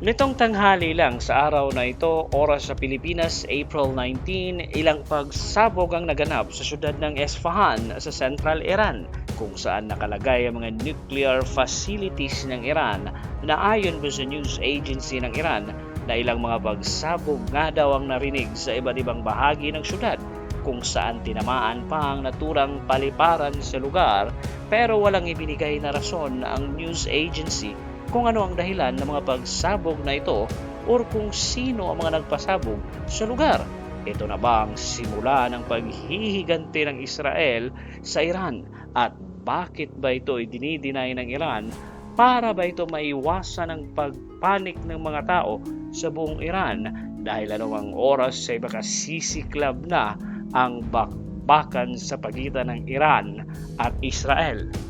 Nitong tanghali lang sa araw na ito, oras sa Pilipinas, April 19, ilang pagsabog ang naganap sa syudad ng Esfahan sa Central Iran kung saan nakalagay ang mga nuclear facilities ng Iran na ayon sa news agency ng Iran na ilang mga pagsabog nga daw ang narinig sa iba't ibang bahagi ng syudad kung saan tinamaan pa ang naturang paliparan sa lugar pero walang ibinigay na rason ang news agency kung ano ang dahilan ng mga pagsabog na ito or kung sino ang mga nagpasabog sa lugar. Ito na ba ang simula ng paghihiganti ng Israel sa Iran at bakit ba ito idinidinay ng Iran para ba ito maiwasan ang pagpanik ng mga tao sa buong Iran dahil anumang oras ay baka sisiklab na ang bakbakan sa pagitan ng Iran at Israel.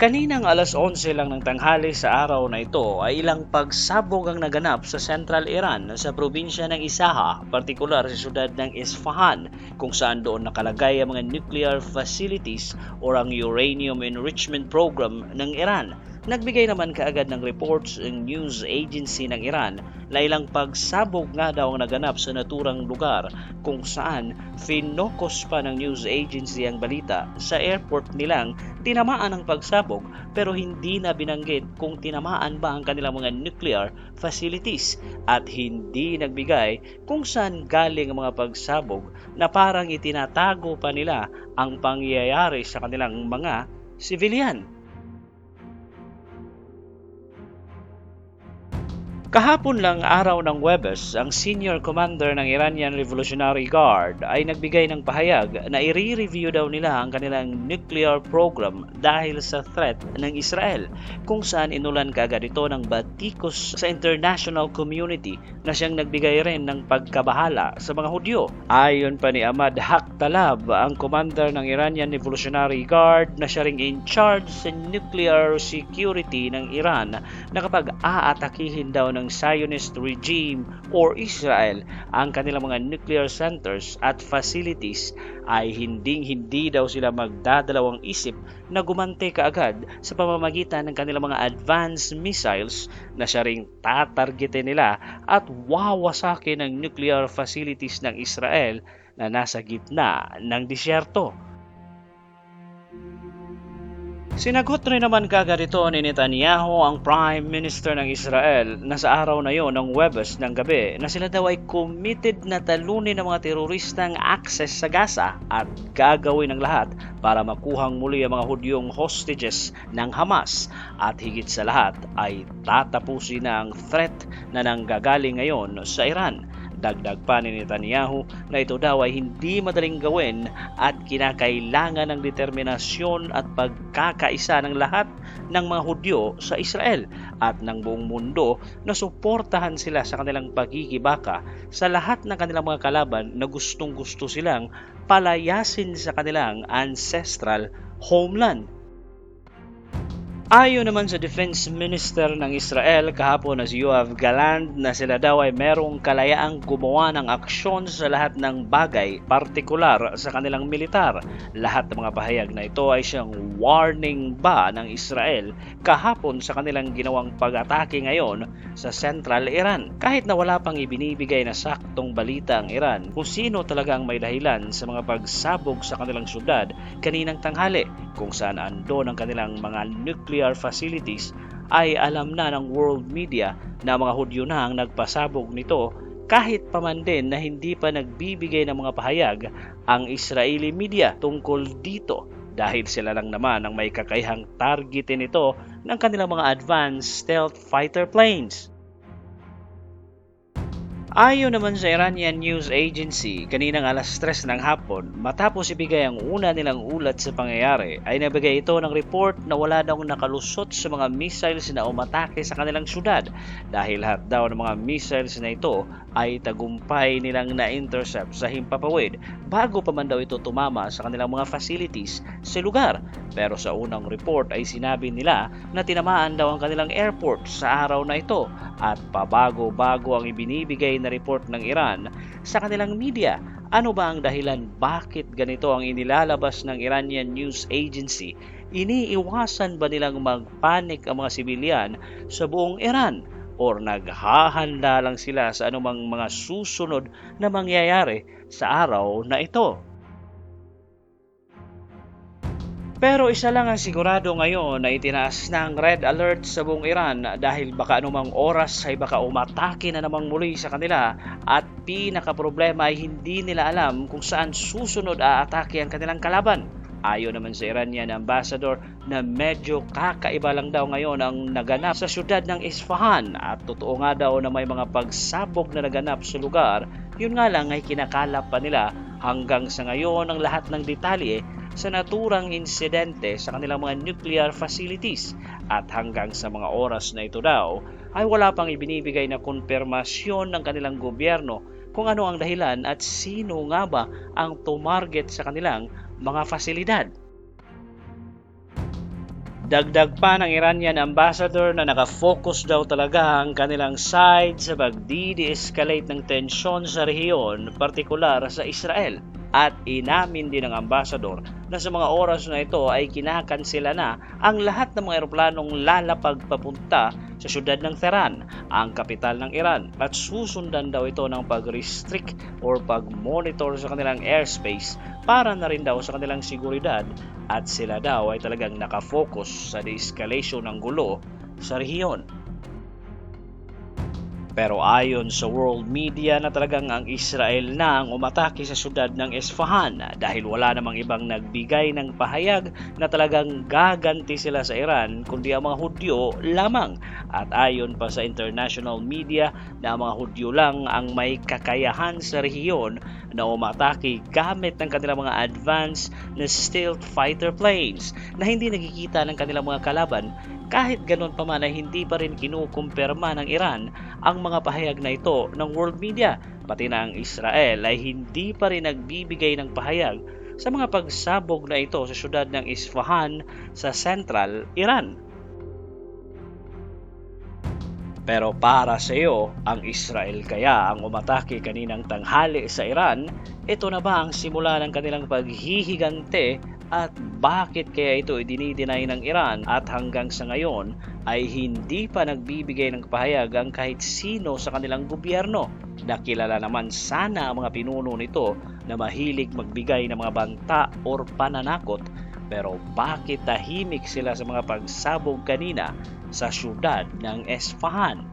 Kaninang alas 11 lang ng tanghali sa araw na ito ay ilang pagsabog ang naganap sa Central Iran sa probinsya ng Isaha, partikular sa siyudad ng Isfahan, kung saan doon nakalagay ang mga nuclear facilities o ang uranium enrichment program ng Iran. Nagbigay naman kaagad ng reports ang news agency ng Iran na ilang pagsabog nga daw ang naganap sa naturang lugar kung saan finokos pa ng news agency ang balita sa airport nilang tinamaan ang pagsabog pero hindi na binanggit kung tinamaan ba ang kanilang mga nuclear facilities at hindi nagbigay kung saan galing ang mga pagsabog na parang itinatago pa nila ang pangyayari sa kanilang mga civilian. Kahapon lang araw ng Webes, ang senior commander ng Iranian Revolutionary Guard ay nagbigay ng pahayag na i-review daw nila ang kanilang nuclear program dahil sa threat ng Israel, kung saan inulan kaagad ito ng batikos sa international community na siyang nagbigay rin ng pagkabahala sa mga Hudyo. Ayon pa ni Ahmad Haktalab, ang commander ng Iranian Revolutionary Guard na siya ring in charge sa nuclear security ng Iran na kapag aatakihin daw ng ng Zionist regime or Israel ang kanilang mga nuclear centers at facilities ay hinding-hindi daw sila magdadalawang isip na gumante kaagad sa pamamagitan ng kanilang mga advanced missiles na siya ring tatargetin nila at wawasakin ng nuclear facilities ng Israel na nasa gitna ng disyerto. Sinagot rin naman kagad ito ni Netanyahu ang Prime Minister ng Israel na sa araw na yon ng Webes ng gabi na sila daw ay committed na talunin ng mga teroristang access sa Gaza at gagawin ng lahat para makuhang muli ang mga Hudyong hostages ng Hamas. At higit sa lahat ay tatapusin ang threat na nanggagaling ngayon sa Iran Dagdag pa ni Netanyahu na ito daw ay hindi madaling gawin at kinakailangan ng determinasyon at pagkakaisa ng lahat ng mga Hudyo sa Israel at ng buong mundo na suportahan sila sa kanilang pagkikibaka sa lahat ng kanilang mga kalaban na gustong gusto silang palayasin sa kanilang ancestral homeland. Ayon naman sa Defense Minister ng Israel kahapon na si Yoav Galant na sila daw ay merong kalayaang gumawa ng aksyon sa lahat ng bagay, partikular sa kanilang militar. Lahat ng mga pahayag na ito ay siyang warning ba ng Israel kahapon sa kanilang ginawang pag-atake ngayon sa Central Iran. Kahit na wala pang ibinibigay na saktong balita ang Iran kung sino talaga ang may dahilan sa mga pagsabog sa kanilang syudad kaninang tanghali kung saan ando ang kanilang mga nuclear nuclear facilities ay alam na ng world media na mga Hudyo na ang nagpasabog nito kahit pa man din na hindi pa nagbibigay ng mga pahayag ang Israeli media tungkol dito dahil sila lang naman ang may kakayahang targetin ito ng kanilang mga advanced stealth fighter planes. Ayon naman sa Iranian News Agency, kaninang alas 3 ng hapon, matapos ibigay ang una nilang ulat sa pangyayari, ay nabigay ito ng report na wala daw nakalusot sa mga missiles na umatake sa kanilang syudad dahil lahat daw ng mga missiles na ito ay tagumpay nilang na-intercept sa Himpapawid bago pa man daw ito tumama sa kanilang mga facilities sa lugar. Pero sa unang report ay sinabi nila na tinamaan daw ang kanilang airport sa araw na ito at pabago-bago ang ibinibigay na report ng Iran sa kanilang media. Ano ba ang dahilan bakit ganito ang inilalabas ng Iranian News Agency? Iniiwasan ba nilang magpanik ang mga sibilyan sa buong Iran? or naghahanda lang sila sa anumang mga susunod na mangyayari sa araw na ito. Pero isa lang ang sigurado ngayon na itinaas na red alert sa buong Iran dahil baka anumang oras ay baka umatake na namang muli sa kanila at pinaka-problema ay hindi nila alam kung saan susunod aatake ang kanilang kalaban. Ayon naman sa Iranian ambassador na medyo kakaiba lang daw ngayon ang naganap sa syudad ng Isfahan at totoo nga daw na may mga pagsabog na naganap sa lugar, yun nga lang ay kinakalap pa nila hanggang sa ngayon ang lahat ng detalye sa naturang insidente sa kanilang mga nuclear facilities at hanggang sa mga oras na ito daw ay wala pang ibinibigay na konfirmasyon ng kanilang gobyerno kung ano ang dahilan at sino nga ba ang tumarget sa kanilang mga fasilidad. Dagdag pa ng Iranian ambassador na nakafocus daw talaga ang kanilang side sa pagdi-de-escalate ng tensyon sa rehiyon, partikular sa Israel. At inamin din ng ambassador na sa mga oras na ito ay kinakansela na ang lahat ng mga eroplanong lalapag papunta sa syudad ng Tehran, ang kapital ng Iran, at susundan daw ito ng pag-restrict or pag-monitor sa kanilang airspace para na rin daw sa kanilang seguridad at sila daw ay talagang nakafocus sa de-escalation ng gulo sa rehiyon. Pero ayon sa world media na talagang ang Israel na ang umatake sa syudad ng Esfahan dahil wala namang ibang nagbigay ng pahayag na talagang gaganti sila sa Iran kundi ang mga Hudyo lamang. At ayon pa sa international media na ang mga Hudyo lang ang may kakayahan sa rehiyon na umatake gamit ng kanilang mga advanced na stealth fighter planes na hindi nagkikita ng kanilang mga kalaban kahit ganun pa man ay hindi pa rin kinukumpirma ng Iran ang mga pahayag na ito ng world media, pati na ang Israel ay hindi pa rin nagbibigay ng pahayag sa mga pagsabog na ito sa syudad ng Isfahan sa central Iran. Pero para sa iyo, ang Israel. Kaya ang umatake kaninang tanghali sa Iran, ito na ba ang simula ng kanilang paghihigante? At bakit kaya ito idinideny ng Iran? At hanggang sa ngayon ay hindi pa nagbibigay ng pahayag ang kahit sino sa kanilang gobyerno. Nakilala naman sana ang mga pinuno nito na mahilig magbigay ng mga banta or pananakot pero bakit tahimik sila sa mga pagsabog kanina sa syudad ng Esfahan?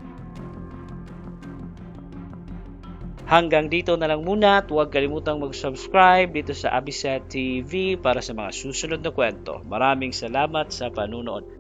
Hanggang dito na lang muna at huwag kalimutang mag-subscribe dito sa Abiset TV para sa mga susunod na kwento. Maraming salamat sa panunood.